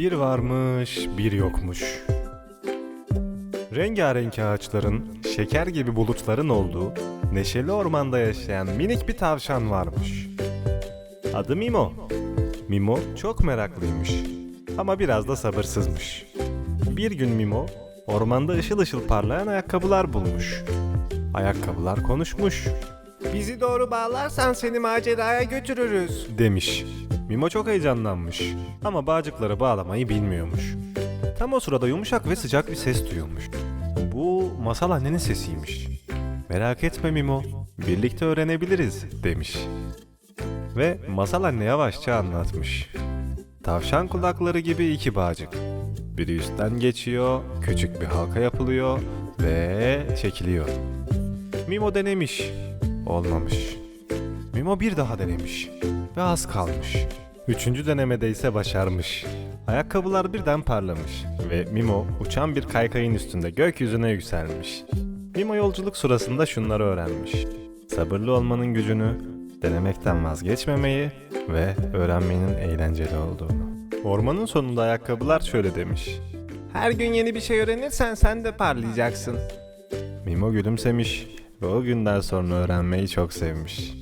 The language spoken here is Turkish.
Bir varmış, bir yokmuş. Rengarenk ağaçların, şeker gibi bulutların olduğu, neşeli ormanda yaşayan minik bir tavşan varmış. Adı Mimo. Mimo çok meraklıymış ama biraz da sabırsızmış. Bir gün Mimo, ormanda ışıl ışıl parlayan ayakkabılar bulmuş. Ayakkabılar konuşmuş. Bizi doğru bağlarsan seni maceraya götürürüz. demiş. Mimo çok heyecanlanmış ama bağcıkları bağlamayı bilmiyormuş. Tam o sırada yumuşak ve sıcak bir ses duyulmuş. Bu masal annenin sesiymiş. Merak etme Mimo, birlikte öğrenebiliriz demiş. Ve masal anne yavaşça anlatmış. Tavşan kulakları gibi iki bağcık. Biri üstten geçiyor, küçük bir halka yapılıyor ve çekiliyor. Mimo denemiş, olmamış. Mimo bir daha denemiş ve az kalmış. Üçüncü denemede ise başarmış. Ayakkabılar birden parlamış ve Mimo uçan bir kaykayın üstünde gökyüzüne yükselmiş. Mimo yolculuk sırasında şunları öğrenmiş. Sabırlı olmanın gücünü, denemekten vazgeçmemeyi ve öğrenmenin eğlenceli olduğunu. Ormanın sonunda ayakkabılar şöyle demiş. Her gün yeni bir şey öğrenirsen sen de parlayacaksın. Mimo gülümsemiş ve o günden sonra öğrenmeyi çok sevmiş.